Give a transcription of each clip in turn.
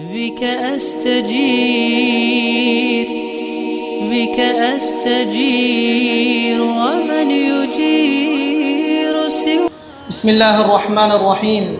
بك أستجير بك أستجير ومن يجير سوى. بسم الله الرحمن الرحيم.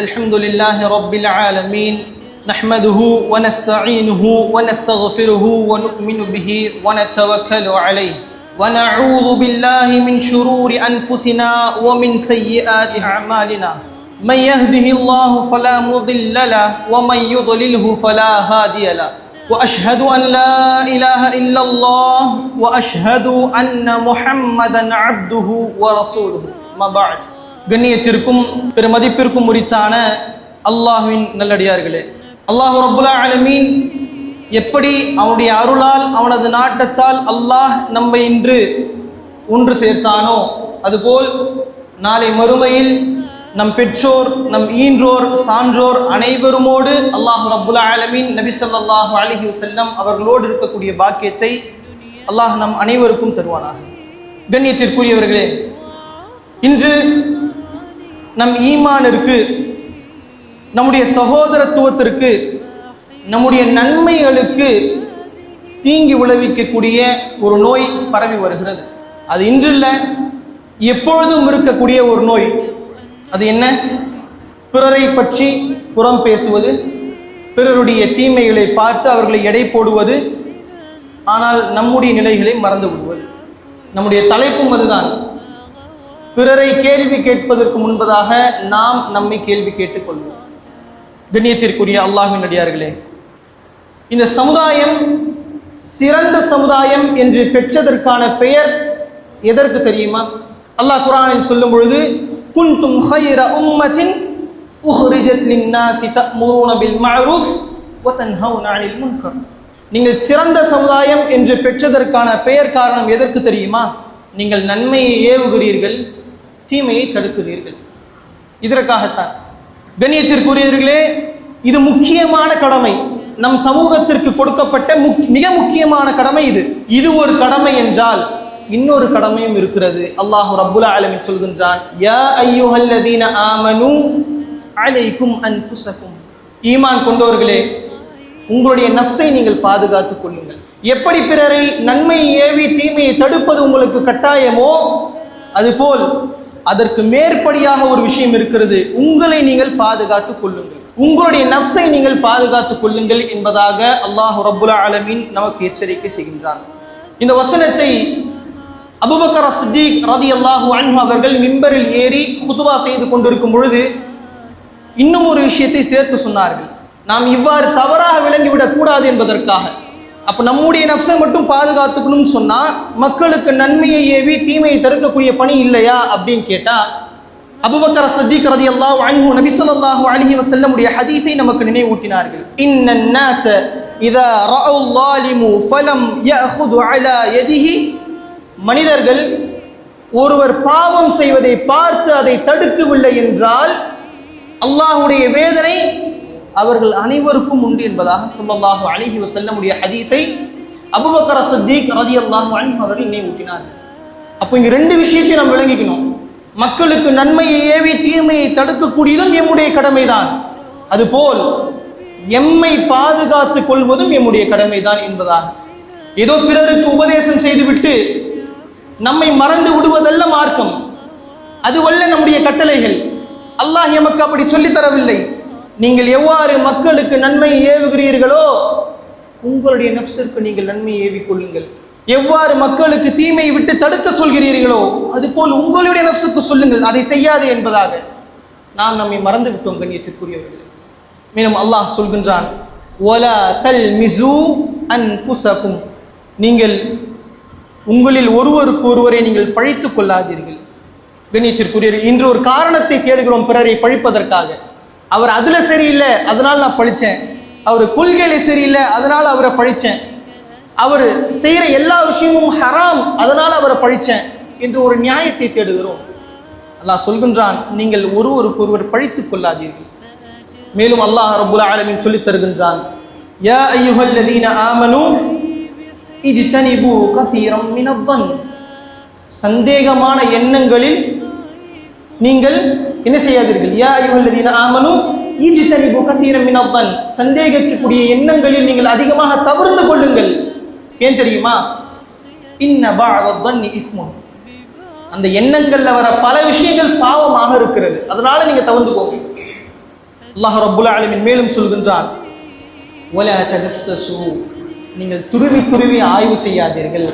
الحمد لله رب العالمين. نحمده ونستعينه ونستغفره ونؤمن به ونتوكل عليه. ونعوذ بالله من شرور أنفسنا ومن سيئات أعمالنا. من يهده الله فلا مضل له ومن يضلله فلا هادي له واشهد ان لا اله الا الله واشهد ان محمدا عبده ورسوله ما بعد கண்ணியத்திற்கும் பெருமதிப்பிற்கும் உரித்தான அல்லாஹ்வின் நல்லடியார்களே அல்லாஹ் ரப்புல் ஆலமீன் எப்படி அவனுடைய அருளால் அவனது நாட்டத்தால் அல்லாஹ் நம்மை இன்று ஒன்று சேர்த்தானோ அதுபோல் நாளை மறுமையில் நம் பெற்றோர் நம் ஈன்றோர் சான்றோர் அனைவருமோடு அல்லாஹ் ரபுல்லா ஆலமீன் நபி சொல்லாஹு அலஹி வசல்லம் அவர்களோடு இருக்கக்கூடிய பாக்கியத்தை அல்லாஹ் நம் அனைவருக்கும் தருவானாக. கண்ணியத்திற்குரியவர்களே இன்று நம் ஈமானிற்கு நம்முடைய சகோதரத்துவத்திற்கு நம்முடைய நன்மைகளுக்கு தீங்கி விளைவிக்கக்கூடிய ஒரு நோய் பரவி வருகிறது. அது இன்று இல்லை எப்பொழுதும் இருக்கக்கூடிய ஒரு நோய். அது என்ன? பிறரை பற்றி புறம் பேசுவது பிறருடைய தீமைகளை பார்த்து அவர்களை எடை போடுவது ஆனால் நம்முடைய நிலைகளை மறந்து விடுவது. நம்முடைய தலைப்பும் அதுதான். பிறரை கேள்வி கேட்பதற்கு முன்பதாக நாம் நம்மை கேள்வி கேட்டுக்கொள்வோம். கண்ணியத்திற்குரிய அல்லாஹின் அடியார்களே இந்த சமுதாயம் சிறந்த சமுதாயம் என்று பெற்றதற்கான பெயர் எதற்கு தெரியுமா? அல்லாஹ் குரானில் சொல்லும் பொழுது kuntum khaira ummatin ukhrijat linnasi ta'muruna bil ma'ruf wa tanhauna 'anil munkar நீங்கள் சிறந்த சமுதாயம் என்று பெற்றதற்கான பெயர் காரணம் எதற்கு தெரியுமா? நீங்கள் நன்மையை ஏவுகிறீர்கள் தீமையை தடுக்கிறீர்கள். இதற்காகத்தான். கண்ணியத்திற்குரியவர்களே இது முக்கியமான கடமை. நம் சமூகத்திற்கு கொடுக்கப்பட்ட மிக முக்கியமான கடமை இது. இது ஒரு கடமை என்றால் இன்னொரு கடமையும் இருக்கிறது. அல்லாஹ் ரப்புல் ஆலமீன் சொல்கின்றான் யா ஐயுஹல்லதீன ஆமனு அலைக்கும் அன்ஃபுஸக்கும். ஈமான் கொண்டவர்களே உங்களுடைய நஃப்ஸை நீங்கள் பாதுகாத்துக் கொள்ளுங்கள். எப்படி பிறரை நன்மையை ஏவி தீமையை தடுப்பது உங்களுக்கு கட்டாயமோ அதுபோல் அதற்கு மேற்படியாக ஒரு விஷயம் இருக்கிறது. உங்களை நீங்கள் பாதுகாத்துக் கொள்ளுங்கள். உங்களுடைய நஃப்ஸை நீங்கள் பாதுகாத்துக் கொள்ளுங்கள் என்பதாக அல்லாஹு ரபுல்லா அலமின் நமக்கு எச்சரிக்கை செய்கின்றான். இந்த வசனத்தை அபுபக்கர் சித்திக் ரதி அல்லாஹு அன்ஹு அவர்கள் மிம்பரில் ஏறி குதுவா செய்து கொண்டிருக்கும் பொழுது இன்னும் ஒரு விஷயத்தை சேர்த்து சொன்னார்கள். நாம் இவ்வாறு தவறாக விளங்கிவிடக் கூடாது என்பதற்காக. அப்ப நம்முடைய நப்சை மட்டும் பாதுகாத்துக்கணும்னு சொன்னா மக்களுக்கு நன்மையை ஏவி தீமையை தடுக்கக்கூடிய பணி இல்லையா அப்படின்னு கேட்டா அபுபக்கர் ரதி அல்லாஹ் அன்ஹு நபி ஸல்லல்லாஹு அலைஹி வஸல்லமுடைய ஹதீஸை நமக்கு நினைவூட்டினார்கள். இன்ன நாச இதா ரஅவுல்லாலிமு ஃபலம் யஅخذ அலா யதிஹி மனிதர்கள் ஒருவர் பாவம் செய்வதை பார்த்து அதை தடுக்கவில்லை என்றால் அல்லாஹுடைய வேதனை அவர்கள் அனைவருக்கும் உண்டு என்பதாக ஸல்லல்லாஹு அலைஹி வஸல்லமுடைய ஹதீஸை அபுபக்கர சித்திக் ரலியல்லாஹு அன்ஹு அவர்கள் நினைவூட்டினார். அப்போ இங்க ரெண்டு விஷயத்தையும் நாம் விளங்கிக்கணும். மக்களுக்கு நன்மையை ஏவி தீமையை தடுக்கக்கூடியதும் எம்முடைய கடமைதான். அதுபோல் எம்மை பாதுகாத்துக் கொள்வதும் எம்முடைய கடமைதான் என்பதாக. ஏதோ பிறருக்கு உபதேசம் செய்துவிட்டு நம்மை மறந்து விடுவதல்ல மார்க்கம். அதுவல்ல நம்முடைய கட்டளைகள். அல்லாஹ் எமக்கு அப்படி சொல்லித் தரவில்லை. நீங்கள் எவ்வாறு மக்களுக்கு நன்மை ஏவுகிறீர்களோ உங்களுடைய நப்சிற்கு நீங்கள் நன்மை ஏவிக் கொள்ளுங்கள். எவ்வாறு மக்களுக்கு தீமையை விட்டு தடுக்க சொல்கிறீர்களோ அதுபோல் உங்களுடைய நப்சுக்கு சொல்லுங்கள். அதை செய்யாது என்பதாக. நாம் நம்மை மறந்து விட்டோம் கண்ணியத்திற்குரியவர்கள் மேலும் அல்லாஹ் சொல்கின்றான் ஒலா தல் மிசு அன்புசக்கும் நீங்கள் உங்களில் ஒருவருக்கு ஒருவரை நீங்கள் பழித்துக் கொள்ளாதீர்கள். கண்ணியத்திற்குரியவர் இன்று ஒரு காரணத்தை தேடுகிறோம் பிறரை பழிப்பதற்காக. அவர் அதுல சரியில்லை அதனால் நான் பழிச்சேன். அவர் கொள்கையில சரியில்லை அதனால் அவரை பழிச்சேன். அவர் செய்கிற எல்லா விஷயமும் ஹராம் அதனால் அவரை பழிச்சேன் என்று ஒரு நியாயத்தை தேடுகிறோம். அல்லாஹ் சொல்கின்றான் நீங்கள் ஒருவருக்கு ஒருவர் பழித்துக் கொள்ளாதீர்கள். மேலும் அல்லாஹ் ரபுல் ஆலமின் சொல்லித் தருகின்றான் யா ஐயுஹல்லதீன ஆமனு இஜ்தனிபு கசீரம் மினத்தன். சந்தேகமான எண்ணங்களில் நீங்கள் என்ன செய்யாதீர்கள்? யா ஐயுஹல்லதீன ஆமனு இஜ்தனிபு கத்தீரம் மினவன் சந்தேகிக்கக்கூடிய எண்ணங்களில் நீங்கள் அதிகமாக தவிர்த்து கொள்ளுங்கள். ஏன் தெரியுமா? இன்ன பாழதன்னி இஸ்முன். அந்த எண்ணங்கள்ல வர பல விஷயங்கள் பாவமாக இருக்கிறது. அதனால நீங்க தவிர்த்துக்கோங்க அல்லாஹ் ரப்புல் ஆலமீன் மேலும் சொல்கின்றார். ஒல தஜஸ்ஸசு நீங்கள் துருவி துருவி ஆய்வு செய்யாதீர்கள்.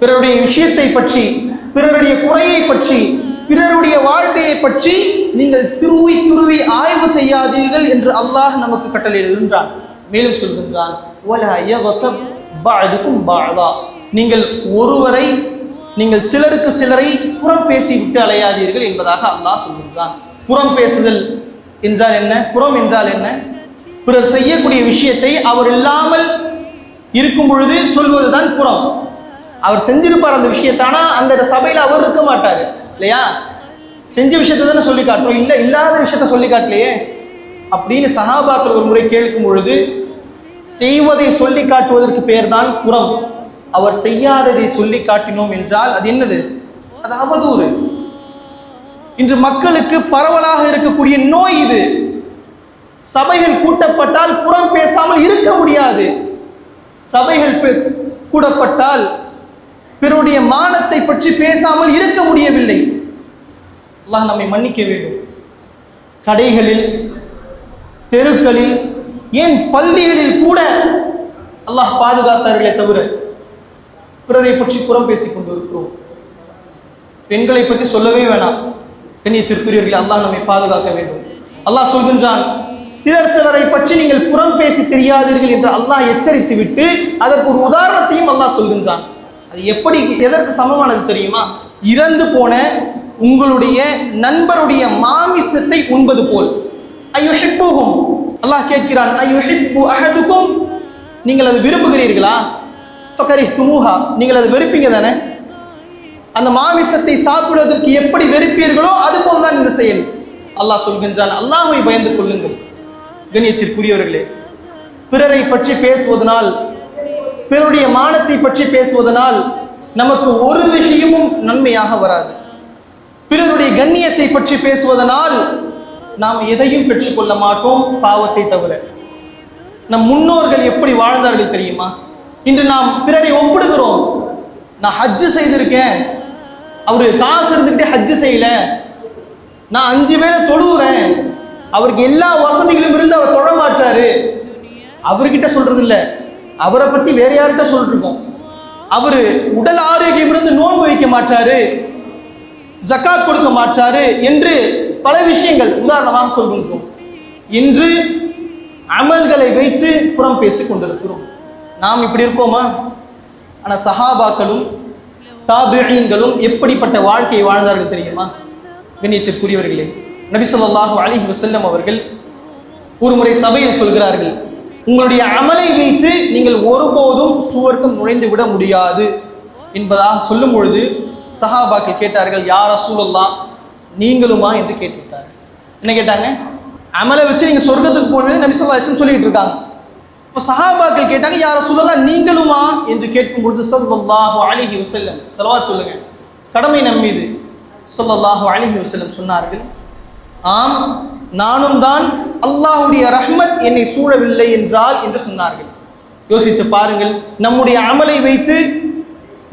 பிறருடைய விஷயத்தை பற்றி பிறருடைய குறையை பற்றி பிறருடைய வாழ்க்கையை பற்றி நீங்கள் துருவி துருவி ஆய்வு செய்யாதீர்கள் என்று அல்லாஹ் நமக்கு கட்டளையிடுகின்றான் மேலும் சொல்கின்றான் நீங்கள் ஒருவரை நீங்கள் சிலருக்கு சிலரை புறம் பேசி விட்டு அலையாதீர்கள் என்பதாக அல்லாஹ் சொல்கின்றான். புறம் பேசுதல் என்றால் என்ன? புறம் என்றால் என்ன? பிறர் செய்யக்கூடிய விஷயத்தை அவர் இல்லாமல் இருக்கும் பொழுது சொல்வதுதான் புறம். அவர் செஞ்சிருப்பார் அந்த விஷயத்தானா? அந்த சபையில அவர் இருக்க மாட்டார். இல்லையா? செஞ்ச விஷயத்தை தானே சொல்லி காட்டுறோம். இல்லை இல்லாத விஷயத்த சொல்லி காட்டலையே. அப்படின்னு சகாபாக்கள் ஒரு முறை கேட்கும் பொழுது செய்வதை சொல்லி காட்டுவதற்கு பேர் தான் புறம். அவர் செய்யாததை சொல்லி காட்டினோம் என்றால் அது என்னது? அது அவதூறு. இன்று மக்களுக்கு பரவலாக இருக்கக்கூடிய நோய் இது. சபைகள் கூட்டப்பட்டால் புறம் பேசாமல் இருக்க முடியாது. சபைகள் கூடப்பட்டால் பிறருடைய மானத்தை பற்றி பேசாமல் இருக்க முடியவில்லை. அல்லாஹ் நம்மை மன்னிக்க வேண்டும். கடைகளில் தெருக்களில் ஏன் பள்ளிகளில் கூட அல்லாஹ் பாதுகாத்தார்களே தவிர பிறரை பற்றி புறம் பேசிக் கொண்டிருக்கிறோம். பெண்களை பற்றி சொல்லவே வேணாம். கண்ணியத்திற்குரியவர்களை அல்லாஹ் நம்மை பாதுகாக்க வேண்டும். அல்லாஹ் சொல்கின்றான் சிலர் சிலரை பற்றி நீங்கள் புறம் பேசி தெரியாதீர்கள் என்று அல்லாஹ் எச்சரித்து விட்டு அதற்கு ஒரு உதாரணத்தையும் அல்லாஹ் சொல்கின்றான். அது எப்படி எதற்கு சமமானது தெரியுமா? இறந்து போன உங்களுடைய நண்பருடைய மாமிசத்தை உண்பது போல். ஐயுஹிப்புஹும் அல்லாஹ் கேட்கிறான் ஐயுஹிப்பு அஹதுக்கும்? நீங்கள் அது விரும்புகிறீர்களா? ஃபக்கரி துமுஹா நீங்கள் அது வெறுப்பீங்க தானே? அந்த மாமிசத்தை சாப்பிடுவதற்கு எப்படி வெறுப்பீர்களோ அது போல் தான் இந்த செயல். அல்லாஹ் சொல்கின்றான் அல்லாஹை பயந்து கொள்ளுங்கள். கண்ணியத்திற்குரியவர்களே பிறரை பற்றி பேசுவதனால் பிறருடைய மானத்தை பற்றி பேசுவதனால் நமக்கு ஒரு விஷயமும் நன்மையாக வராது. பிறருடைய கண்ணியத்தை பற்றி பேசுவதனால் நாம் எதையும் பெற்றுக்கொள்ள மாட்டோம் பாவத்தை தவிர. நம் முன்னோர்கள் எப்படி வாழ்ந்தார்கள் தெரியுமா? இன்று நாம் பிறரை ஒப்பிடுகிறோம். நான் ஹஜ்ஜு செய்திருக்கேன். அவரு காசு இருந்துக்கிட்டே ஹஜ்ஜு செய்யல. நான் அஞ்சு பேரை தொழுவுறேன். அவருக்கு எல்லா வசதிகளும் இருந்து அவர் தொட மாட்டாரு. அவர்கிட்ட சொல்றது இல்ல அவரை பத்தி வேற யார்கிட்ட சொல்லிட்டு இருக்கோம்? அவரு உடல் ஆரோக்கியம் இருந்து நோன்பு வைக்க மாட்டாரு. ஜக்காத் கொடுக்க மாட்டாரு என்று பல விஷயங்கள் உதாரணமாக சொல்கின்றோம் இன்று அமல்களை வைத்து புறம் பேசிக் கொண்டிருக்கிறோம். நாம் இப்படி இருக்கோமா? ஆனா சஹாபாக்களும் தாபியீன்களும் எப்படிப்பட்ட வாழ்க்கையை வாழ்ந்தார்கள் தெரியுமா? கண்ணியத்திற்குரியவர்களே நபி அலிஹி வசல்லம் அவர்கள் ஒரு முறை சபையில் சொல்கிறார்கள் உங்களுடைய அமலை வைத்து நீங்கள் ஒருபோதும் சுவர்க்கம் நுழைந்து விட முடியாது என்பதாக சொல்லும் பொழுது சஹாபாக்கள் கேட்டார்கள் யார் ரசூலுல்லா நீங்களுமா? என்று கேட்டுவிட்டார் என்ன கேட்டாங்க? அமலை வச்சு நீங்கள் சொர்க்கத்துக்கு போகணும் நபி ஸல்லல்லாஹு சொல்லிட்டு இருக்காங்க. இப்போ சஹாபாக்கள் கேட்டாங்க யார் ரசூலுல்லா நீங்களுமா? என்று கேட்கும் பொழுது ஸல்லல்லாஹு அலைஹி வஸல்லம் ஸலவாத் சொல்லுங்க. கடமை நம்மீது மீது ஸல்லல்லாஹு வசல்லம் சொன்னார்கள் ஆம் நானும் தான் அல்லாஹுடைய ரஹ்மத் என்னை சூழவில்லை என்றால் என்று சொன்னார்கள். யோசித்து பாருங்கள் நம்முடைய அமலை வைத்து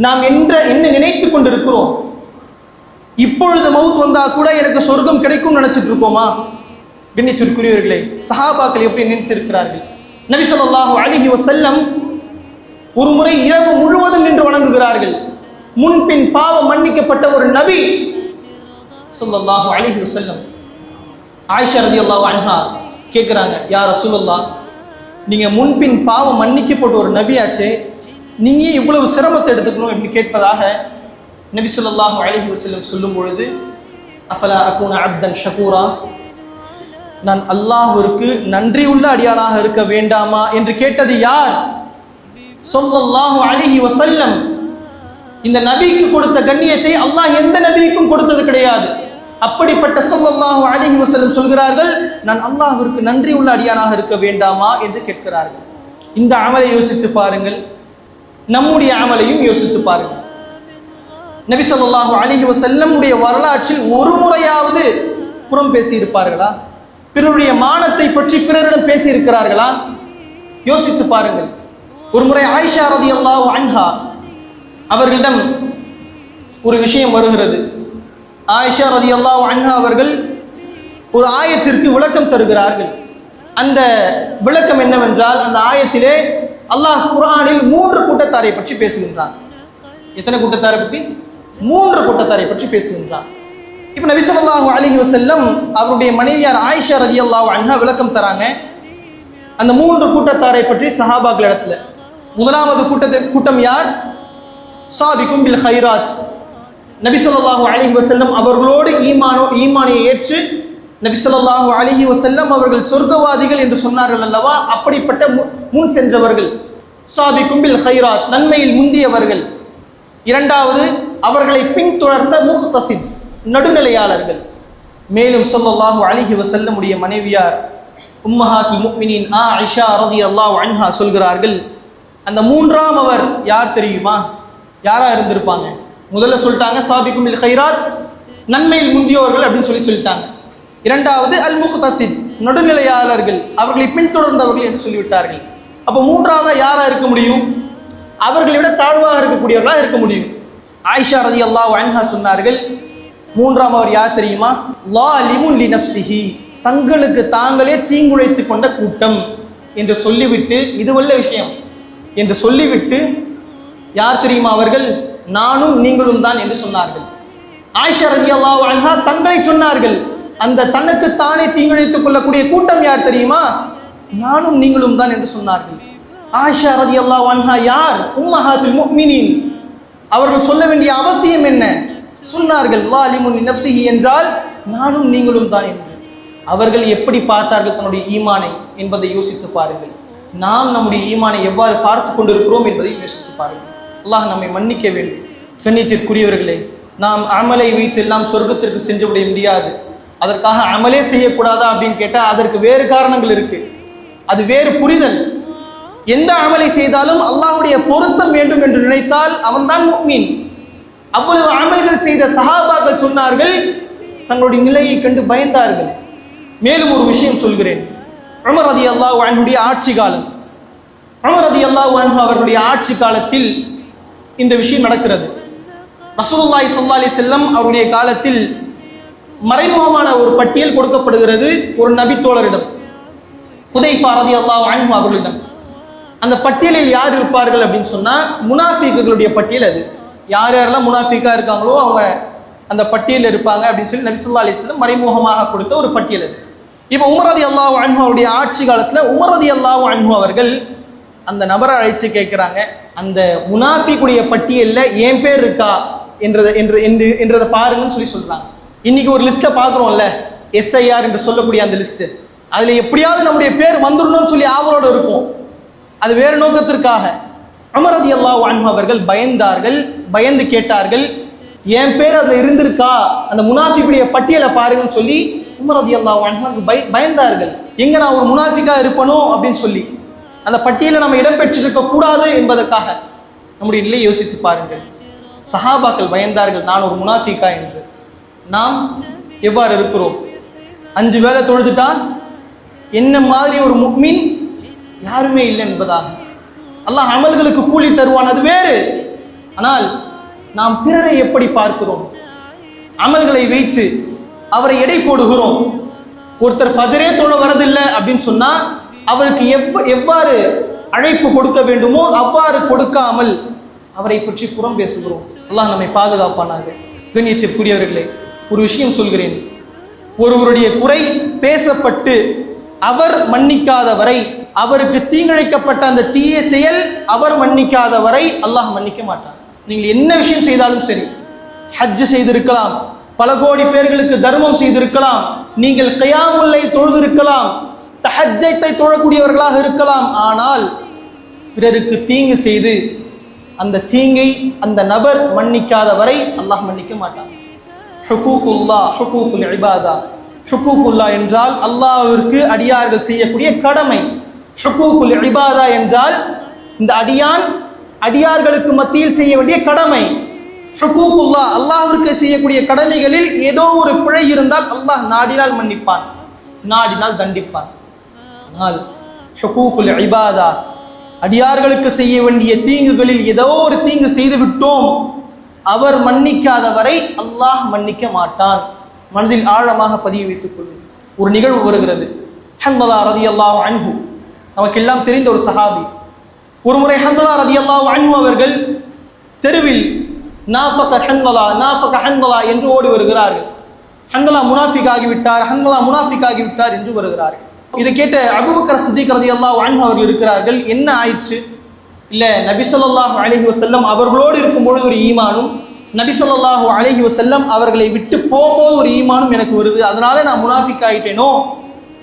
நாம் என்ற என்ன நினைத்து கொண்டிருக்கிறோம்? இப்பொழுது மவுத் வந்தா கூட எனக்கு சொர்க்கம் கிடைக்கும் நினைச்சிட்டு இருக்கோமா? கண்ணியத்திற்குரியவர்களே சஹாபாக்கள் எப்படி நினைத்திருக்கிறார்கள்? நபி ஸல்லல்லாஹு அலைஹி வஸல்லம் ஒரு முறை இரவு முழுவதும் நின்று வணங்குகிறார்கள். முன்பின் பாவம் மன்னிக்கப்பட்ட ஒரு நபி சொல்லாஹு அலைஹி செல்லம் ஆயிஷா அல்லா அன்ஹா கேட்குறாங்க யார் ரசூலுல்லாஹ் நீங்கள் முன்பின் பாவம் மன்னிக்கப்பட்ட ஒரு நபியாச்சே நீங்க இவ்வளவு சிரமத்தை எடுத்துக்கணும் என்று கேட்பதாக நபி ஸல்லல்லாஹு அலைஹி வஸல்லம் சொல்லும் பொழுது அஃபலா அகூன அப்தன் ஷகூரா நான் அல்லாஹ்விற்கு நன்றியுள்ள அடியானாக இருக்க வேண்டாமா? என்று கேட்டது யார்? ஸல்லல்லாஹு அலைஹி வசல்லம் இந்த நபிக்கு கொடுத்த கண்ணியத்தை அல்லாஹ் எந்த நபிக்கும் கொடுத்தது கிடையாது. அப்படிப்பட்ட சொல்லல்லாஹு அலைஹி வசலம் சொல்கிறார்கள் நான் அல்லாஹ்விற்கு நன்றி உள்ள அடியானாக இருக்க வேண்டாமா என்று கேட்கிறார்கள். இந்த அமலை யோசித்து பாருங்கள். நம்முடைய அமலையும் யோசித்து பாருங்கள். நபி சொல்லாஹு அலைஹி வஸல்லம் உடைய வரலாற்றில் ஒரு முறையாவது புறம் பேசி இருப்பார்களா பிறருடைய மானத்தை பற்றி பிறரிடம் பேசி இருக்கிறார்களா யோசித்து பாருங்கள். ஒரு முறை ஆயிஷா ரதியல்லாஹு அன்ஹா அவர்களிடம் ஒரு விஷயம் வருகிறது. ஆயிஷா ரதியல்லாஹு அன்ஹா அவர்கள் ஒரு ஆயத்திற்கு விளக்கம் தருகிறார்கள். அந்த விளக்கம் என்னவென்றால் அந்த ஆயத்திலே அல்லாஹ் குர்ஆனில் மூன்று கூட்டத்தாரை பற்றி பேசுகின்றான். எத்தனை கூட்டத்தாரை பற்றி? மூன்று கூட்டத்தாரை பற்றி பேசுகின்றான். இப்போ நபி ஸல்லல்லாஹு அலைஹி வஸல்லம் அவருடைய மனைவியார் ஆயிஷா ரதியல்லாஹு அன்ஹா விளக்கம் தராங்க. அந்த மூன்று கூட்டத்தாரை பற்றி சஹாபாக்கள் இடத்துல. முதலாவது கூட்டத்தை கூட்டம் யார்? சாபிக்கும் பில் ஹைராத் நபிசல்லாஹு ஸல்லல்லாஹு வசல்லம் அவர்களோடு ஈமானோ ஈமானை ஏற்று நபிசல்லாஹு ஸல்லல்லாஹு வசல்லம் அவர்கள் சொர்க்கவாதிகள் என்று சொன்னார்கள் அல்லவா? அப்படிப்பட்ட மு- முன் சென்றவர்கள். சாபி கும்பில் ஹைராத் நன்மையில் முந்தியவர்கள். இரண்டாவது அவர்களை பின்தொடர்ந்த முக்தசித் நடுநிலையாளர்கள். மேலும் ஸல்லல்லாஹு அலைஹி வஸல்லமுடைய மனைவியார் உம்மஹாத்துல் முஃமினீன் ஆயிஷா அல்லாஹ் அன்ஹா சொல்கிறார்கள் அந்த மூன்றாம் அவர் யார் தெரியுமா? யாரா இருந்திருப்பாங்க? முதல்ல சொல்லிட்டாங்க சாபிக்கும் பில் ஹைராத் நன்மையில் முந்தியவர்கள் அப்படின்னு சொல்லி சொல்லிட்டாங்க. இரண்டாவது அல் முஹ்தசித் நடுநிலையாளர்கள் அவர்களை பின்தொடர்ந்தவர்கள் என்று சொல்லிவிட்டார்கள். அப்போ மூன்றாவதாக யாரா இருக்க முடியும்? அவர்களை விட தாழ்வாக இருக்கக்கூடியவர்களா இருக்க முடியும். ஆயிஷா ரதி அல்லா அன்ஹா சொன்னார்கள் மூன்றாம் அவர் யார் தெரியுமா? லா லிமுன் லினப்சிஹி தங்களுக்கு தாங்களே தீங்குழைத்து கொண்ட கூட்டம் என்று சொல்லிவிட்டு இது வல்ல விஷயம் என்று சொல்லிவிட்டு யார் தெரியுமா அவர்கள்? நானும் நீங்களும் தான் என்று சொன்னார்கள். ஆயிஷா ரதி அல்லாஹ் தங்களை சொன்னார்கள் அந்த தனக்கு தானே தீங்குழைத்துக் கொள்ளக்கூடிய கூட்டம் யார் தெரியுமா? நானும் நீங்களும் தான் என்று சொன்னார்கள். ஆயிஷா ரதி அல்லா அன்ஹா யார்? உம்மஹாத்துல் முக்மினின். அவர்கள் சொல்ல வேண்டிய அவசியம் என்ன? சொன்னார்கள் லாலிமுன் நப்சிஹி என்றால் நானும் நீங்களும் தான் என்று. அவர்கள் எப்படி பார்த்தார்கள் தன்னுடைய ஈமானை என்பதை யோசித்து பாருங்கள். நாம் நம்முடைய ஈமானை எவ்வாறு பார்த்து கொண்டிருக்கிறோம் என்பதை யோசித்து பாருங்கள். அல்லாஹ் நம்மை மன்னிக்க வேண்டும். கண்ணியத்திற்குரியவர்களே நாம் அமலை வைத்து எல்லாம் சொர்க்கத்திற்கு சென்று விட முடியாது. அதற்காக அமலே செய்யக்கூடாதா அப்படின்னு கேட்டால் அதற்கு வேறு காரணங்கள் இருக்கு. அது வேறு புரிதல். எந்த அமலை செய்தாலும் அல்லாஹுடைய பொருத்தம் வேண்டும் என்று நினைத்தால் அவன்தான் மீன் அவ்வளவு அமல்கள் செய்த சஹாபாக்கள் சொன்னார்கள் தங்களுடைய நிலையை கண்டு பயந்தார்கள். மேலும் ஒரு விஷயம் சொல்கிறேன். அமர் அதி அல்லாஹ் அன்னுடைய ஆட்சி காலம். அமர் அதி அல்லாஹ் அன்ஹு அவர்களுடைய ஆட்சி காலத்தில் இந்த விஷயம் நடக்கிறது. ரசூலுல்லாய் சல்லா அலி செல்லம் அவருடைய காலத்தில் மறைமுகமான ஒரு பட்டியல் கொடுக்கப்படுகிறது ஒரு நபி தோழரிடம் ரதி அல்லா வாங்கும் அவர்களிடம். அந்த பட்டியலில் யார் இருப்பார்கள் அப்படின்னு சொன்னால் முனாஃபிக்குகளுடைய பட்டியல் அது. யார் யாரெல்லாம் முனாஃபிக்கா இருக்காங்களோ அவங்க அந்த பட்டியலில் இருப்பாங்க அப்படின்னு சொல்லி நபிசுல்லா அலிஸ்லம் மறைமுகமாக கொடுத்த ஒரு பட்டியல் அது. இப்போ உமரதி அல்லாஹ் அன்ஹு அவருடைய ஆட்சி காலத்தில் உமரதி அல்லாஹ் அன்ஹு அவர்கள் அந்த நபரை அழைச்சி கேட்குறாங்க. அந்த முனாஃபிக்குடைய பட்டியலில் என் பேர் இருக்கா என்றதை என்று என்று என்றதை பாருங்கன்னு சொல்லி சொல்கிறாங்க இன்னைக்கு ஒரு லிஸ்ட்டை பார்க்குறோம்ல எஸ்ஐஆர் என்று சொல்லக்கூடிய அந்த லிஸ்ட்டு அதில் எப்படியாவது நம்முடைய பேர் வந்துடணும்னு சொல்லி ஆவலோடு இருக்கும். அது வேறு நோக்கத்திற்காக. அமரதி அல்லாஹ் அன்ஹு அவர்கள் பயந்தார்கள் பயந்து கேட்டார்கள் என் பேர் அதில் இருந்திருக்கா? அந்த முனாஃபிக்குடைய பட்டியலை பாருங்கன்னு சொல்லி உமரதி அல்லாஹ் அன்ஹு அவர்கள் பய பயந்தார்கள். எங்கே நான் ஒரு முனாஃபிக்காக இருப்பனோ? அப்படின்னு சொல்லி. அந்த பட்டியலில் நம்ம இடம்பெற்றிருக்க கூடாது என்பதற்காக நம்முடைய நிலையை யோசித்து பாருங்கள். சஹாபாக்கள் பயந்தார்கள் நான் ஒரு முனாஃபிகா என்று. நாம் எவ்வாறு இருக்கிறோம்? அஞ்சு வேளை தொழுதுட்டா என்ன மாதிரி ஒரு முக்மின்? யாருமே இல்லை என்பதாக. அல்லாஹ் அமல்களுக்கு கூலி தருவான் அது வேறு. ஆனால் நாம் பிறரை எப்படி பார்க்கிறோம்? அமல்களை வைத்து அவரை எடை போடுகிறோம். ஒருத்தர் ஃபஜரே தொழ வரதில்லை அப்படின்னு சொன்னா அவருக்கு எவ்வ எவ்வாறு அழைப்பு கொடுக்க வேண்டுமோ அவ்வாறு கொடுக்காமல் அவரை பற்றி புறம் பேசுகிறோம். அல்லாஹ் நம்மை பாதுகாப்பானாக. கண்ணியத்திற்குரியவர்களே ஒரு விஷயம் சொல்கிறேன். ஒருவருடைய குறை பேசப்பட்டு அவர் மன்னிக்காத வரை அவருக்கு தீங்கிழைக்கப்பட்ட அந்த தீய செயல் அவர் மன்னிக்காத வரை அல்லாஹ் மன்னிக்க மாட்டார் நீங்கள் என்ன விஷயம் செய்தாலும் சரி ஹஜ் செய்திருக்கலாம் பல கோடி பேர்களுக்கு தர்மம் செய்திருக்கலாம் நீங்கள் கையாமுல்லை தொழுதிருக்கலாம் தஹஜத்தை தொழக்கூடியவர்களாக இருக்கலாம். ஆனால் பிறருக்கு தீங்கு செய்து அந்த தீங்கை அந்த நபர் மன்னிக்காத வரை அல்லாஹ் மன்னிக்க மாட்டான். ஹுகூக்குல்லா ஹுகூக்குல் இபாதா. ஹுகூக்குல்லா என்றால் அல்லாஹ்விற்கு அடியார்கள் செய்யக்கூடிய கடமை. ஹுகூக்குல் இபாதா என்றால் இந்த அடியான் அடியார்களுக்கு மத்தியில் செய்ய வேண்டிய கடமை. ஹுகூக்குல்லா அல்லாஹ்விற்கு செய்யக்கூடிய கடமைகளில் ஏதோ ஒரு பிழை இருந்தால் அல்லாஹ் நாடினால் மன்னிப்பான். நாடினால் தண்டிப்பான். ஆனால் ஹுகூகுல் இபாதா அடியார்களுக்கு செய்ய வேண்டிய தீங்குகளில் ஏதோ ஒரு தீங்கு செய்து விட்டோம் அவர் மன்னிக்காத வரை அல்லாஹ் மன்னிக்க மாட்டான். மனதில் ஆழமாக பதிய வைத்துக் கொள்ளும் ஒரு நிகழ்வு வருகிறது. ஹன்மலா ரதி அல்லாஹ் அன்ஹு. நமக்கெல்லாம் தெரிந்த ஒரு சஹாபி. ஒருமுறை ஹன்மலா ரதி அல்லாஹ் அன்பு அவர்கள் தெருவில் நாஃபக ஹன்மலா நாஃபக ஹன்மலா என்று ஓடி வருகிறார்கள். ஹன்மலா முனாஃபிக் ஆகிவிட்டார் ஹன்மலா முனாஃபிக் ஆகிவிட்டார் என்று வருகிறார்கள். இதை கேட்ட அபுபக்கர் சித்திக் ரதி அல்லாஹ் அன்ஹு அவர்கள் இருக்கிறார்கள். என்ன ஆயிடுச்சு இல்லை நபிசல்லாஹு ஸல்லல்லாஹு வசல்லம் அவர்களோடு இருக்கும் பொழுது ஒரு ஈமானும் நபிசல்லாஹு ஸல்லல்லாஹு வசல்லம் அவர்களை விட்டு போகும்போது ஒரு ஈமானும் எனக்கு வருது. அதனால நான் முனாஃபிக் ஆயிட்டேனோ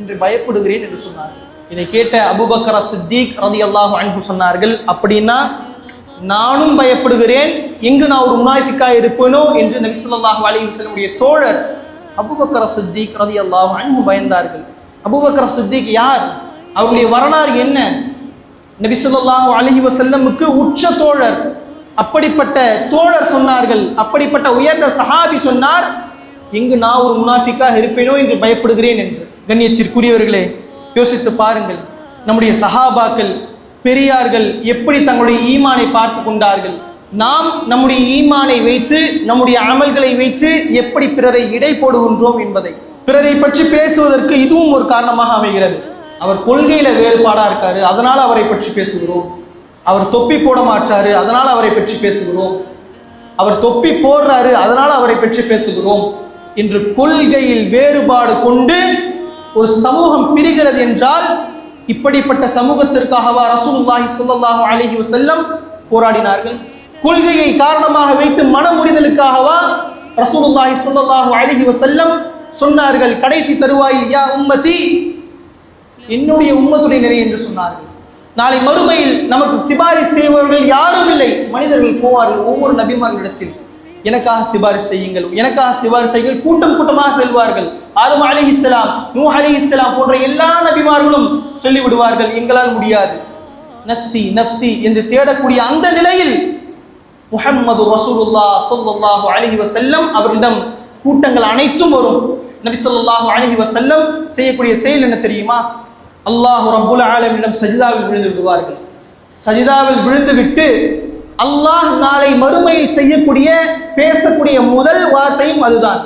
என்று பயப்படுகிறேன் என்று சொன்னார். இதை கேட்ட அபுபக்கர சித்திக் ரலியல்லாஹு அன்பு சொன்னார்கள். அப்படின்னா நானும் பயப்படுகிறேன். எங்கு நான் ஒரு முனாஃபிக்காக இருப்பேனோ என்று நபிசல்லாஹு அலஹி வசல்லமுடைய தோழர் அபுபக்கர சித்திக் ரலியல்லாஹு அன்பு பயந்தார்கள். அபூபக்கர் சித்திக் யார்? அவருடைய வரலாறு என்ன? நபி ஸல்லல்லாஹு அலைஹி உச்ச தோழர் அப்படிப்பட்ட தோழர் சொன்னார்கள் அப்படிப்பட்ட உயர்ந்த சஹாபி சொன்னார் இங்கு நான் ஒரு முனாஃபிக்காக இருப்பேனோ என்று பயப்படுகிறேன் என்று. கண்ணியத்திற்குரியவர்களே யோசித்து பாருங்கள் நம்முடைய சஹாபாக்கள் பெரியார்கள் எப்படி தங்களுடைய ஈமானை பார்த்து கொண்டார்கள்? நாம் நம்முடைய ஈமானை வைத்து நம்முடைய அமல்களை வைத்து எப்படி பிறரை இடை போடுகின்றோம் என்பதை. பிறரை பற்றி பேசுவதற்கு இதுவும் ஒரு காரணமாக அமைகிறது. அவர் கொள்கையில வேறுபாடா இருக்காரு. அதனால அவரை பற்றி பேசுகிறோம். அவர் தொப்பி போட மாற்றாரு அதனால அவரை பற்றி பேசுகிறோம். அவர் தொப்பி போடுறாரு. அதனால அவரை பற்றி பேசுகிறோம். என்று கொள்கையில் வேறுபாடு கொண்டு ஒரு சமூகம் பிரிகிறது என்றால் இப்படிப்பட்ட சமூகத்திற்காகவா ரசூலுல்லாஹி சொல்லல்லாஹு அலைஹி செல்லம் போராடினார்கள்? கொள்கையை காரணமாக வைத்து மனமுறிதலுக்காகவா ரசூலுல்லாஹி சொல்லல்லாஹு அலைஹி செல்லம் சொன்னார்கள் கடைசி தருவாயில் யா உம்மச்சி என்னுடைய உம்மத்துடைய நிலை என்று சொன்னார்கள். நாளை மறுமையில் நமக்கு சிபாரிசு செய்பவர்கள் யாரும் இல்லை. மனிதர்கள் போவார்கள் ஒவ்வொரு நபிமார்களிடத்தில். எனக்காக சிபாரிசு செய்யுங்கள். எனக்காக சிபாரிசு செய்யுங்கள். கூட்டம் கூட்டமாக செல்வார்கள். ஆதம் அலிஹிஸ்லாம் நூ அலிஹிஸ்லாம் போன்ற எல்லா நபிமார்களும் சொல்லிவிடுவார்கள். எங்களால் முடியாது. நஃப்சி நஃப்சி என்று தேடக்கூடிய அந்த நிலையில் முஹம்மது ரசூலுல்லா சொல்லுல்லாஹு அலைஹி வசல்லம் அவரிடம் கூட்டங்கள் அனைத்தும் வரும். நபிசல்லாஹு அலஹி வசல்லம் செய்யக்கூடிய செயல் என்ன தெரியுமா? அல்லாஹ் ரபுல் ஆலமிடம் சஜிதாவில் விழுந்து விடுவார்கள். சஜிதாவில் விழுந்து விட்டு அல்லாஹ் நாளை மறுமையில் செய்யக்கூடிய பேசக்கூடிய முதல் வார்த்தையும் அதுதான்.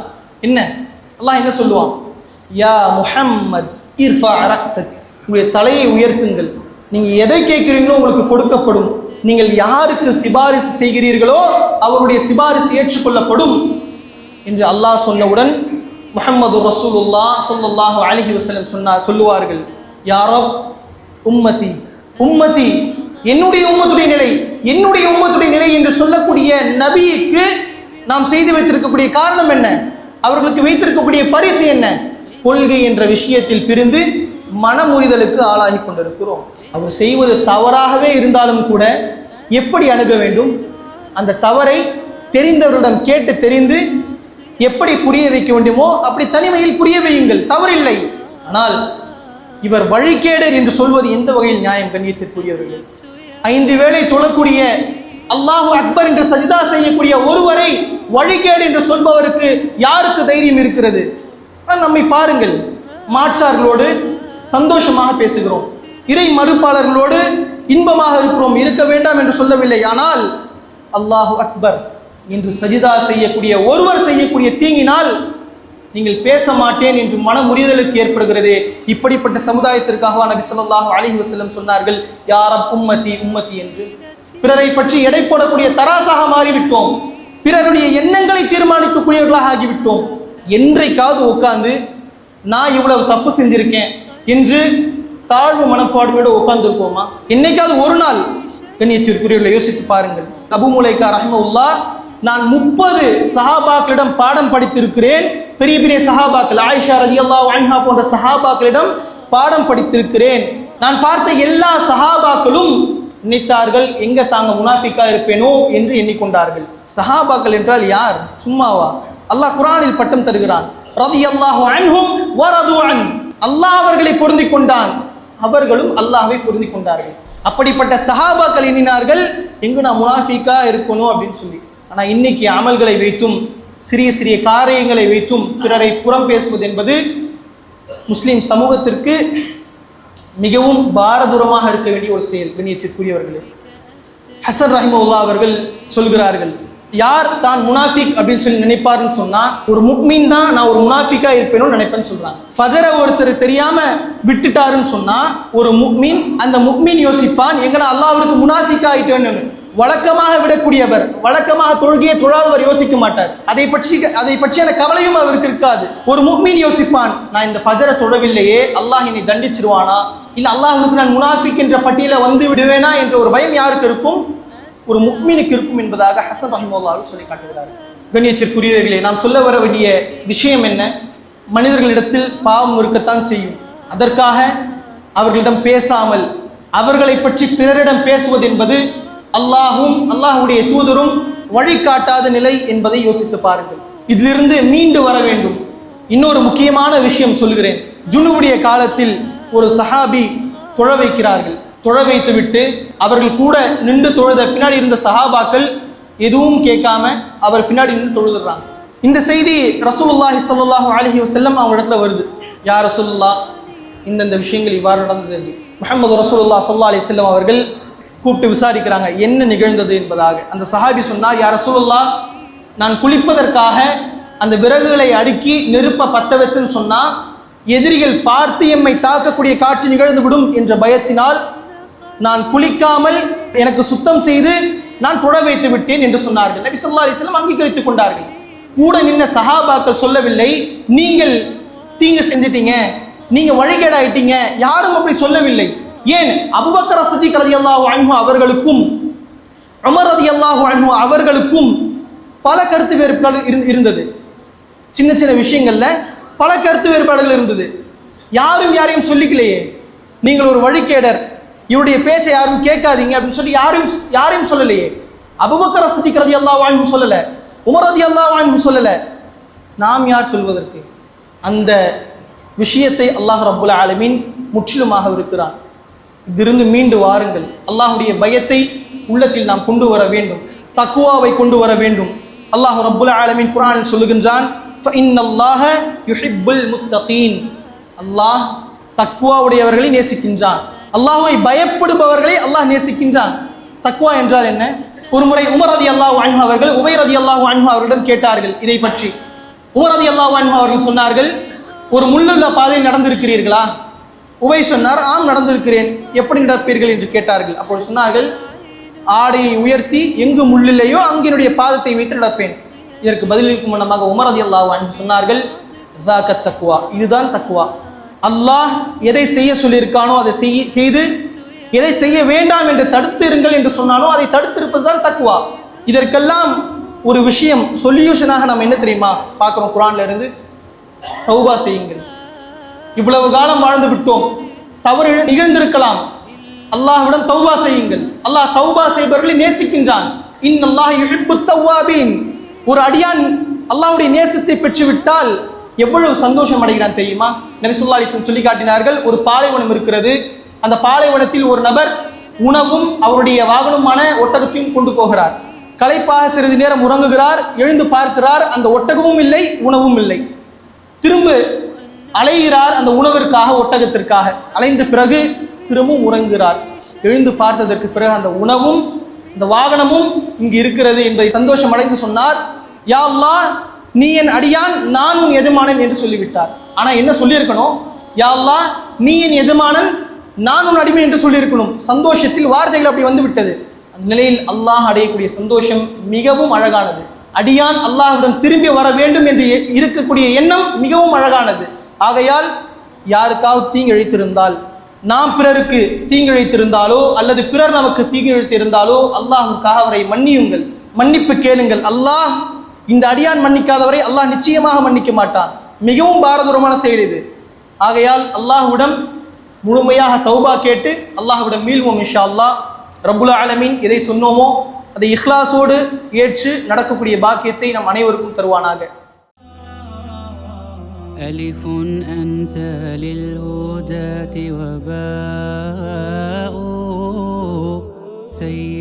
என்ன? அல்லாஹ் என்ன சொல்லுவான்? யா முஹம்மத் இர்ஃபா ரக்ஸக் உங்களுடைய தலையை உயர்த்துங்கள். நீங்கள் எதை கேட்குறீங்களோ உங்களுக்கு கொடுக்கப்படும். நீங்கள் யாருக்கு சிபாரிசு செய்கிறீர்களோ அவருடைய சிபாரிசு ஏற்றுக்கொள்ளப்படும் என்று அல்லாஹ் சொன்னவுடன் முஹம்மது ரசூலுல்லா சொல்லுல்லாஹு அலஹி வசலம் சொன்னார் சொல்லுவார்கள் யாரோ உம்மதி உம்மதி என்னுடைய உம்மத்துடைய நிலை என்னுடைய உம்மத்துடைய நிலை என்று சொல்லக்கூடிய நபிக்கு நாம் செய்து வைத்திருக்கக்கூடிய காரணம் என்ன? அவர்களுக்கு வைத்திருக்கக்கூடிய பரிசு என்ன? கொள்கை என்ற விஷயத்தில் பிரிந்து மனமுறிதலுக்கு ஆளாகி கொண்டிருக்கிறோம். அவர் செய்வது தவறாகவே இருந்தாலும் கூட எப்படி அணுக வேண்டும்? அந்த தவறை தெரிந்தவரிடம் கேட்டு தெரிந்து எப்படி புரிய வைக்க வேண்டுமோ அப்படி தனிமையில் புரிய வையுங்கள். தவறில்லை. ஆனால் இவர் வழிகேடர் என்று சொல்வது எந்த வகையில் நியாயம்? கண்ணியத்திற்குரியவர்கள் ஐந்து வேளை தொழக்கூடிய அல்லாஹு அக்பர் என்று சஜிதா செய்யக்கூடிய ஒருவரை வழிகேடு என்று சொல்பவருக்கு யாருக்கு தைரியம் இருக்கிறது? ஆனால் நம்மை பாருங்கள் மாற்றார்களோடு சந்தோஷமாக பேசுகிறோம். இறை மறுப்பாளர்களோடு இன்பமாக இருக்கிறோம். இருக்க வேண்டாம் என்று சொல்லவில்லை. ஆனால் அல்லாஹு அக்பர் என்று சஜிதா செய்யக்கூடிய ஒருவர் செய்யக்கூடிய தீங்கினால் நீங்கள் பேச மாட்டேன் என்று மனமுறிதலுக்கு ஏற்படுகிறது. இப்படிப்பட்ட சமுதாயத்திற்காக நபி சொல்லாஹ் அலைஹி வஸல்லம் சொன்னார்கள் யாரம் உம்மதி உம்மதி என்று. பிறரை பற்றி எடை போடக்கூடிய தராசாக மாறிவிட்டோம். பிறருடைய எண்ணங்களை தீர்மானிக்கக்கூடியவர்களாக ஆகிவிட்டோம். என்றைக்காவது உட்கார்ந்து நான் இவ்வளவு தப்பு செஞ்சிருக்கேன் என்று தாழ்வு மனப்பாடுகளோடு உட்கார்ந்துருக்கோமா? என்னைக்காவது ஒரு நாள் கண்ணியத்திற்குரியவர்களை யோசித்து பாருங்கள். அபுமுலைக்கா ரஹ்மவுல்லா நான் முப்பது சஹாபாக்களிடம் பாடம் படித்திருக்கிறேன். பெரிய பெரிய சஹாபாக்கள் ஆயிஷா ரதி அல்லா அன்ஹா போன்ற சஹாபாக்களிடம் பாடம் படித்திருக்கிறேன். நான் பார்த்த எல்லா சஹாபாக்களும் நினைத்தார்கள் எங்க தாங்க முனாஃபிக்கா இருப்பேனோ? என்று எண்ணிக்கொண்டார்கள். சஹாபாக்கள் என்றால் யார்? சும்மாவா? அல்லாஹ் குரானில் பட்டம் தருகிறான். ரலியல்லாஹு அன்ஹும் வரது அன் அல்லாஹ் அவர்களை பொருந்தி கொண்டான். அவர்களும் அல்லாஹை பொருந்தி கொண்டார்கள். அப்படிப்பட்ட சஹாபாக்கள் எண்ணினார்கள் எங்கு நான் முனாஃபிக்கா இருக்கணும் அப்படின்னு சொல்லி. ஆனால் இன்னைக்கு அமல்களை வைத்தும் சிறிய சிறிய காரியங்களை வைத்தும் பிறரை புறம் பேசுவது என்பது முஸ்லீம் சமூகத்திற்கு மிகவும் பாரதூரமாக இருக்க வேண்டிய ஒரு செயல் கண்ணியத்திற்குரியவர்களே. ஹசன் ரஹிமுல்லா அவர்கள் சொல்கிறார்கள் யார் தான் முனாஃபிக் அப்படின்னு சொல்லி நினைப்பாருன்னு சொன்னா ஒரு முக்மீன் தான் நான் ஒரு முனாஃபிக்கா இருப்பேன்னு நினைப்பேன்னு சொல்றாங்க. ஃபஜர ஒருத்தர் தெரியாம விட்டுட்டாருன்னு சொன்னா ஒரு முக்மீன் அந்த முக்மீன் யோசிப்பான் எங்கடா அல்லாஹ்விற்கு முனாஃபிக்கா ஆயிட்டேன்னு. வழக்கமாக விடக்கூடியவர் வழக்கமாக தொழுகையை தொழாதவர் யோசிக்க மாட்டார். அதை பற்றி அதை பற்றியான கவலையும் அவருக்கு இருக்காது. ஒரு முக்மீன் யோசிப்பான் நான் இந்த ஃபஜரை தொழவில்லையே அல்லாஹ் என்னை தண்டிச்சிருவானா? இல்ல அல்லாஹ்வுக்கு நான் முனாஃபிக் என்ற பட்டியல வந்து விடுவேனா? என்ற ஒரு பயம் யாருக்கு இருக்கும்? ஒரு முக்மீனுக்கு இருக்கும் என்பதாக ஹசன் ரஹிமுல்லாவில் சொல்லி காட்டுகிறார் கண்ணியத்திற்குரியவர்களே நாம் சொல்ல வர வேண்டிய விஷயம் என்ன? மனிதர்களிடத்தில் பாவம் இருக்கத்தான் செய்யும். அதற்காக அவர்களிடம் பேசாமல் அவர்களை பற்றி பிறரிடம் பேசுவது என்பது அல்லாஹும் அல்லாஹுடைய தூதரும் வழிகாட்டாத நிலை என்பதை யோசித்து பாருங்கள். இதிலிருந்து மீண்டு வர வேண்டும். இன்னொரு முக்கியமான விஷயம் சொல்கிறேன் ஜுனுவுடைய காலத்தில் ஒரு சஹாபி தொழ வைக்கிறார்கள். தொழ வைத்துவிட்டு அவர்கள் கூட நின்று தொழுத பின்னாடி இருந்த சஹாபாக்கள் எதுவும் கேட்காம அவர் பின்னாடி நின்று தொழுதுறாங்க. இந்த செய்தி ரசூலுல்லாஹி ஸல்லல்லாஹு அலஹி வசல்லம் அவங்க இடத்துல வருது. யார் ரசூல்லா இந்தந்த விஷயங்கள் இவ்வாறு நடந்தது முகமது ரசூலுல்லாஹ் சல்லா அலி செல்லம் அவர்கள் கூப்பிட்டு விசாரிக்கிறாங்க என்ன நிகழ்ந்தது என்பதாக. அந்த சஹாபி சொன்னார் யார் சூழல்லா நான் குளிப்பதற்காக அந்த விறகுகளை அடுக்கி நெருப்ப பத்த வச்சுன்னு சொன்னா எதிரிகள் பார்த்து எம்மை தாக்கக்கூடிய காட்சி நிகழ்ந்து விடும் என்ற பயத்தினால் நான் குளிக்காமல் எனக்கு சுத்தம் செய்து நான் தொட வைத்து விட்டேன் என்று சொன்னார்கள். நபி ஸல்லல்லாஹு அங்கீகரித்துக் கொண்டார்கள். கூட நின்ன சஹாபாக்கள் சொல்லவில்லை நீங்கள் தீங்கு செஞ்சிட்டீங்க நீங்க வழிகேடாயிட்டீங்க யாரும் அப்படி சொல்லவில்லை. ஏன்? அபூபக்கர் சித்திக் ரலியல்லாஹு அன்ஹு அவர்களுக்கும் உமர் ரலியல்லாஹு அன்ஹு அவர்களுக்கும் பல கருத்து வேறுபாடு இரு- இருந்தது. சின்ன சின்ன விஷயங்கள்ல பல கருத்து வேறுபாடுகள் இருந்தது. யாரும் யாரையும் சொல்லிக்கலையே. நீங்கள் ஒரு வழிகேடர் இவருடைய பேச்சை யாரும் கேட்காதீங்க அப்படின்னு சொல்லி யாரும் யாரையும் சொல்லலையே. அபுபக்கர் சித்திக் ரலியல்லாஹு அன்ஹு சொல்லலை. உமர் ரலியல்லாஹு அன்ஹு சொல்லலை. நாம் யார் சொல்வதற்கு? அந்த விஷயத்தை அல்லாஹ் ரபுல் ஆலமீன் முற்றிலுமாக இருக்கிறான் இதிலிருந்து மீண்டு வாருங்கள். அல்லாஹுடைய பயத்தை உள்ளத்தில் நாம் கொண்டு வர வேண்டும். தக்குவாவை கொண்டு வர வேண்டும். அல்லாஹ் ரப்புல் ஆலமின் குரான் சொல்லுகின்றான் அல்லாஹ் தக்குவாவுடையவர்களை நேசிக்கின்றான். அல்லாஹுவை பயப்படுபவர்களை அல்லாஹ் நேசிக்கின்றான். தக்குவா என்றால் என்ன? ஒருமுறை உமர் அதி அல்லாஹ் அன்ஹா அவர்கள் உபை ரதி அல்லாஹ் அன்ஹா அவர்களிடம் கேட்டார்கள் இதை பற்றி. உமர் அதி அல்லாஹ் அன்ஹா அவர்கள் சொன்னார்கள் ஒரு முள்ளுள்ள பாதையில் நடந்திருக்கிறீர்களா? உவை சொன்னார் ஆம் நடந்திருக்கிறேன். எப்படி நடப்பீர்கள்? என்று கேட்டார்கள். அப்போது சொன்னார்கள் ஆடையை உயர்த்தி எங்கு முள்ளில்லையோ அங்கு பாதத்தை வைத்து நடப்பேன். இதற்கு பதிலளிக்கும் முன்னமாக உமரதி அல்லாஹ் சொன்னார்கள் தக்குவா இதுதான் தக்குவா அல்லாஹ் எதை செய்ய சொல்லியிருக்கானோ அதை செய்ய செய்து எதை செய்ய வேண்டாம் என்று தடுத்து இருங்கள் என்று சொன்னானோ அதை தடுத்திருப்பது தான் தக்குவா இதற்கெல்லாம் ஒரு விஷயம் சொல்யூஷனாக நம்ம என்ன தெரியுமா? பார்க்குறோம் குரான்ல இருந்து. தௌபா செய்யுங்கள். இவ்வளவு காலம் வாழ்ந்து விட்டோம். தவறு நிகழ்ந்திருக்கலாம். அல்லாஹ்விடம் தௌபா செய்யுங்கள். அல்லாஹ் தௌபா செய்பவர்களை நேசிக்கின்றான். இன் அல்லாஹ் யுஹிப்பு தவ்வாபீன் ஒரு அடியான் அல்லாஹ்வுடைய நேசத்தை பெற்றுவிட்டால் எவ்வளவு சந்தோஷம் அடைகிறான் தெரியுமா? நபி அலிசன் சொல்லி காட்டினார்கள் ஒரு பாலைவனம் இருக்கிறது. அந்த பாலைவனத்தில் ஒரு நபர் உணவும் அவருடைய வாகனமான ஒட்டகத்தையும் கொண்டு போகிறார். களைப்பாக சிறிது நேரம் உறங்குகிறார் எழுந்து பார்க்கிறார் அந்த ஒட்டகமும் இல்லை உணவும் இல்லை. திரும்ப அலைகிறார் அந்த உணவிற்காக ஒட்டகத்திற்காக. அலைந்த பிறகு திரும்பவும் உறங்குகிறார். எழுந்து பார்த்ததற்கு பிறகு அந்த உணவும் இந்த வாகனமும் இங்கு இருக்கிறது என்பதை சந்தோஷம் அடைந்து சொன்னார். யா நீ என் அடியான் நான் உன் எஜமானன் என்று சொல்லிவிட்டார். ஆனால் என்ன சொல்லியிருக்கணும்? யா நீ என் எஜமானன் நான் உன் அடிமை என்று சொல்லியிருக்கணும். சந்தோஷத்தில் வார்த்தைகள் அப்படி வந்து விட்டது அந்த நிலையில் அல்லாஹ் அடையக்கூடிய சந்தோஷம் மிகவும் அழகானது. அடியான் அல்லாஹுடன் திரும்பி வர வேண்டும் என்று எ- இருக்கக்கூடிய எண்ணம் மிகவும் அழகானது. ஆகையால் யாருக்காவது தீங்கிழைத்திருந்தால் நாம் பிறருக்கு தீங்கிழைத்திருந்தாலோ அல்லது பிறர் நமக்கு தீங்கிழைத்திருந்தாலோ அல்லாஹுக்காக அவரை மன்னியுங்கள் மன்னிப்பு கேளுங்கள். அல்லாஹ் இந்த அடியான் மன்னிக்காதவரை அல்லாஹ் நிச்சயமாக மன்னிக்க மாட்டான். மிகவும் பாரதூரமான செயல் இது. ஆகையால் அல்லாஹ்விடம் முழுமையாக தௌபா கேட்டு அல்லாஹ்விடம் மீள்வோம் இஷா அல்லாஹ் ரபுல்லா ஆலமீன் எதை சொன்னோமோ? அதை இஹ்லாஸோடு ஏற்று நடக்கக்கூடிய பாக்கியத்தை நம் அனைவருக்கும் தருவானாக. ألف أنت للهداة وباء سيد